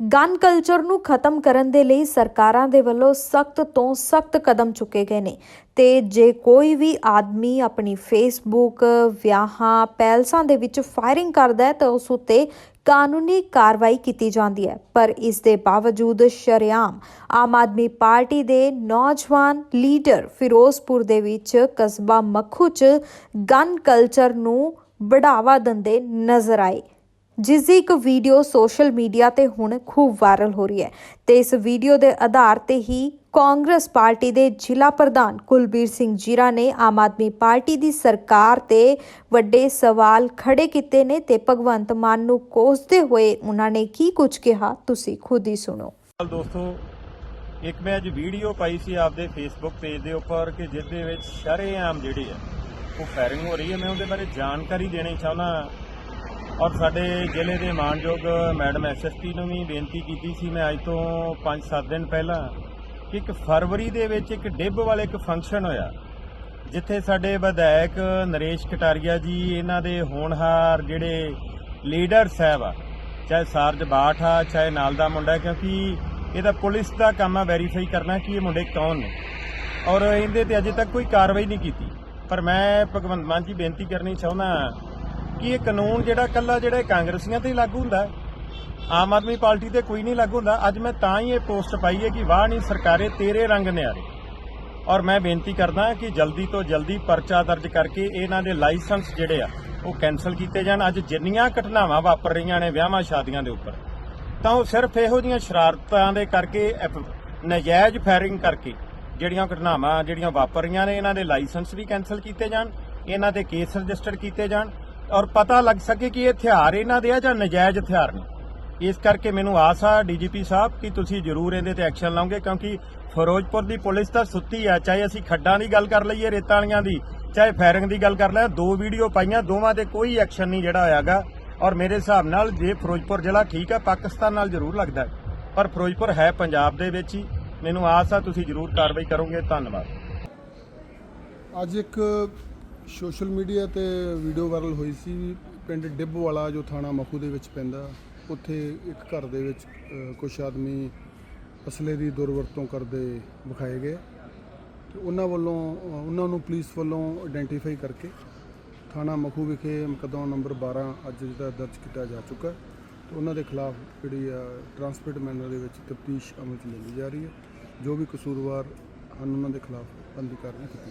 Gun culture ਨੂੰ ਖਤਮ ਕਰਨ ਦੇ ਲਈ ਸਰਕਾਰਾਂ ਦੇ ਵੱਲੋਂ ਸਖਤ ਤੋਂ ਸਖਤ ਕਦਮ ਚੁੱਕੇ ਗਏ ਨੇ। ਤੇ ਜੇ ਕੋਈ ਵੀ ਆਦਮੀ ਆਪਣੀ ਫੇਸਬੁੱਕ ਵਿਆਹਾਂ, ਪੈਲਸਾਂ ਦੇ ਵਿੱਚ ਫਾਇਰਿੰਗ ਕਰਦਾ ਹੈ, ਤਾਂ ਉਸ ਉੱਤੇ ਕਾਨੂੰਨੀ ਕਾਰਵਾਈ ਕੀਤੀ ਜਾਂਦੀ ਹੈ। ਪਰ ਇਸ ਦੇ ਬਾਵਜੂਦ ਸ਼ਰੇਆਮ ਆਮ ਆਦਮੀ ਪਾਰਟੀ ਦੇ ਨੌਜਵਾਨ ਲੀਡਰ ਫਿਰੋਜ਼ਪੁਰ ਦੇ ਵਿੱਚ ਕਸਬਾ ਮੱਖੂ 'ਚ ਗਨ ਕਲਚਰ ਨੂੰ ਬੜਾਵਾ ਦਿੰਦੇ ਨਜ਼ਰ ਆਏ। ਜਿਸ ਦੀ ਇੱਕ ਵੀਡੀਓ ਸੋਸ਼ਲ ਮੀਡੀਆ ਤੇ ਹੁਣ ਖੂਬ ਵਾਇਰਲ ਹੋ ਰਹੀ ਹੈ ਤੇ ਇਸ ਵੀਡੀਓ ਦੇ ਆਧਾਰ ਤੇ ਹੀ ਕਾਂਗਰਸ ਪਾਰਟੀ ਦੇ ਜ਼ਿਲ੍ਹਾ ਪ੍ਰਧਾਨ ਕੁਲਬੀਰ ਸਿੰਘ ਜੀਰਾ ਨੇ ਆਮ ਆਦਮੀ ਪਾਰਟੀ ਦੀ ਸਰਕਾਰ ਤੇ ਵੱਡੇ ਸਵਾਲ ਖੜੇ ਕੀਤੇ ਨੇ ਤੇ ਭਗਵੰਤ ਮਾਨ ਨੂੰ ਕੋਸਦੇ ਹੋਏ ਉਹਨਾਂ ਨੇ ਕੀ ਕੁਝ ਕਿਹਾ, ਤੁਸੀਂ ਖੁਦ ਹੀ ਸੁਣੋ। ਦੋਸਤੋ, ਇੱਕ ਮੈਂ ਅੱਜ ਵੀਡੀਓ ਪਾਈ ਸੀ ਆਪਦੇ ਫੇਸਬੁੱਕ ਪੇਜ ਦੇ ਉੱਪਰ ਕਿ ਜਿਸ ਦੇ ਵਿੱਚ ਸ਼ਰੇਆਮ ਜਿਹੜੀ ਹੈ ਉਹ ਫਾਇਰਿੰਗ ਹੋ ਰਹੀ ਹੈ। ਮੈਂ ਉਹਦੇ ਬਾਰੇ ਜਾਣਕਾਰੀ ਦੇਣੀ ਚਾਹੁੰਦਾ ਔਰ ਸਾਡੇ ਜ਼ਿਲ੍ਹੇ ਦੇ ਮਾਨਯੋਗ ਮੈਡਮ ਐਸਐਸਪੀ ਨੂੰ ਵੀ ਬੇਨਤੀ ਕੀਤੀ ਸੀ, ਮੈਂ ਅੱਜ ਤੋਂ 5-7 ਦਿਨ ਪਹਿਲਾਂ ਕਿ ਇੱਕ ਫਰਵਰੀ ਦੇ ਵਿੱਚ ਇੱਕ ਡਿੱਬ ਵਾਲੇ ਇੱਕ ਫੰਕਸ਼ਨ ਹੋਇਆ, ਜਿੱਥੇ ਸਾਡੇ ਵਿਧਾਇਕ ਨਰੇਸ਼ ਕਟਾਰੀਆ ਜੀ, ਇਹਨਾਂ ਦੇ ਹੋਣਹਾਰ ਜਿਹੜੇ ਲੀਡਰ ਸਾਹਿਬ ਆ, ਚਾਹੇ ਸਾਰਜ ਬਾਠ ਆ, ਚਾਹੇ ਨਾਲ ਦਾ ਮੁੰਡਾ, ਕਿਉਂਕਿ ਇਹਦਾ ਪੁਲਿਸ ਦਾ ਕੰਮ ਆ ਵੈਰੀਫਾਈ ਕਰਨਾ ਕਿ ਇਹ ਮੁੰਡੇ ਕੌਣ ਨੇ। ਔਰ ਇਹਦੇ ਤੇ ਅਜੇ ਤੱਕ ਕੋਈ ਕਾਰਵਾਈ ਨਹੀਂ ਕੀਤੀ। ਪਰ ਮੈਂ ਭਗਵੰਤ ਮਾਨ ਜੀ ਬੇਨਤੀ ਕਰਨੀ ਚਾਹੁੰਦਾ ਕਿ ਇਹ ਕਾਨੂੰਨ ਜਿਹੜਾ ਕੱਲਾ ਜਿਹੜਾ ਕਾਂਗਰਸੀਆਂ ਤੇ ਹੀ ਲਾਗੂ ਹੁੰਦਾ ਹੈ। ਆਮ ਆਦਮੀ ਪਾਰਟੀ ਤੇ ਕੋਈ ਨਹੀਂ ਲਾਗੂ ਹੁੰਦਾ। ਅੱਜ ਮੈਂ ਤਾਂ ਹੀ ਇਹ ਪੋਸਟ ਪਾਈ ਹੈ ਕਿ ਵਾਹ ਨਹੀਂ, ਸਰਕਾਰੇ ਤੇਰੇ ਰੰਗ ਨਿਆਰੇ। ਔਰ ਮੈਂ ਬੇਨਤੀ ਕਰਦਾ ਕਿ ਜਲਦੀ ਤੋਂ ਜਲਦੀ ਪਰਚਾ ਦਰਜ ਕਰਕੇ ਇਹਨਾਂ ਦੇ ਲਾਇਸੈਂਸ ਜਿਹੜੇ ਆ, ਉਹ ਕੈਨਸਲ ਕੀਤੇ ਜਾਣ। ਅੱਜ ਜਿੰਨੀਆਂ ਘਟਨਾਵਾਂ ਵਾਪਰ ਰਹੀਆਂ ਨੇ ਵਿਆਹਾਂ ਸ਼ਾਦੀਆਂ ਦੇ ਉੱਪਰ, ਤਾਂ ਉਹ ਸਿਰਫ ਇਹੋ ਜਿਹੀਆਂ ਸ਼ਰਾਰਤਾਂ ਦੇ ਕਰਕੇ ਐਫ- ਨਜਾਇਜ਼ ਫਾਇਰਿੰਗ ਕਰਕੇ ਜਿਹੜੀਆਂ ਘਟਨਾਵਾਂ ਜਿਹੜੀਆਂ ਵਾਪਰ ਰਹੀਆਂ ਨੇ, ਇਹਨਾਂ ਦੇ ਲਾਇਸੈਂਸ ਵੀ ਕੈਨਸਲ ਕੀਤੇ ਜਾਣ, ਇਹਨਾਂ ਤੇ ਕੇਸ ਰਜਿਸਟਰ ਕੀਤੇ ਜਾਣ। ਔਰ ਪਤਾ ਲੱਗ ਸਕੇ ਕਿ ਇਹ ਹਥਿਆਰ ਇਹਨਾਂ ਦੇ ਆ ਜਾਂ ਨਜਾਇਜ਼ ਹਥਿਆਰ ਨੇ। ਇਸ ਕਰਕੇ ਮੈਨੂੰ ਆਸ ਆ ਡੀਜੀਪੀ ਸਾਹਿਬ ਕਿ ਤੁਸੀਂ ਜ਼ਰੂਰ ਇਹਦੇ ਤੇ ਐਕਸ਼ਨ ਲਓਗੇ ਕਿਉਂਕਿ ਫਿਰੋਜ਼ਪੁਰ ਦੀ ਪੁਲਿਸ ਤਾਂ ਸੁੱਤੀ ਆ, ਚਾਹੇ ਅਸੀਂ ਖੱਡਾਂ ਦੀ ਗੱਲ ਕਰ ਲਈਏ, ਰੇਤਾਂ ਵਾਲੀਆਂ ਦੀ, ਚਾਹੇ ਫਾਇਰਿੰਗ ਦੀ ਗੱਲ ਕਰ ਲਈਏ ਦੋ ਵੀਡੀਓ ਪਾਈਆਂ, ਦੋਵਾਂ ਤੇ ਕੋਈ ਐਕਸ਼ਨ ਨਹੀਂ ਜਿਹੜਾ ਹੋਇਆਗਾ। ਔਰ ਮੇਰੇ ਹਿਸਾਬ ਨਾਲ ਜੇ ਫਿਰੋਜ਼ਪੁਰ ਜ਼ਿਲ੍ਹਾ ਠੀਕ ਹੈ ਪਾਕਿਸਤਾਨ ਨਾਲ ਜ਼ਰੂਰ ਲੱਗਦਾ ਹੈ। ਪਰ ਫਿਰੋਜ਼ਪੁਰ ਹੈ ਪੰਜਾਬ ਦੇ ਵਿੱਚ ਹੀ। ਮੈਨੂੰ ਆਸ ਆ ਤੁਸੀਂ ਜ਼ਰੂਰ ਕਾਰਵਾਈ ਕਰੋਗੇ। ਧੰਨਵਾਦ। ਅੱਜ ਇੱਕ ਸੋਸ਼ਲ ਮੀਡੀਆ ਤੇ ਵੀਡੀਓ ਵਾਇਰਲ ਹੋਈ ਸੀ ਪਿੰਡ ਡਿੱਬ ਵਾਲਾ ਜੋ ਥਾਣਾ ਮਖੂ ਦੇ ਵਿੱਚ ਪੈਂਦਾ, ਉੱਥੇ ਇੱਕ ਘਰ ਦੇ ਵਿੱਚ ਕੁਝ ਆਦਮੀ ਅਸਲੇ ਦੀ ਦੁਰਵਰਤੋਂ ਕਰਦੇ ਵਿਖਾਏ ਗਏ ਤੇ ਉਹਨਾਂ ਵੱਲੋਂ ਉਹਨਾਂ ਨੂੰ ਪੁਲਿਸ ਵੱਲੋਂ ਆਇਡੈਂਟੀਫਾਈ ਕਰਕੇ ਥਾਣਾ ਮਖੂ ਵਿਖੇ ਮੁਕੱਦਮਾ ਨੰਬਰ 12 ਅੱਜ ਜਿਹੜਾ ਦਰਜ ਕੀਤਾ ਜਾ ਚੁੱਕਾ ਹੈ ਤੇ ਉਹਨਾਂ ਦੇ ਖਿਲਾਫ ਜਿਹੜੀ ਆ ਟਰਾਂਸਪੋਰਟ ਮੈਨਰ ਦੇ ਵਿੱਚ ਤਫਤੀਸ਼ ਅਮਲ ਚ ਲਈ ਜਾ ਰਹੀ ਹੈ, ਜੋ ਵੀ ਕਸੂਰਵਾਰ ਹਨ, ਉਹਨਾਂ ਦੇ ਖਿਲਾਫ ਬੰਦੀ ਕਾਰਵਾਈ ਕੀਤੀ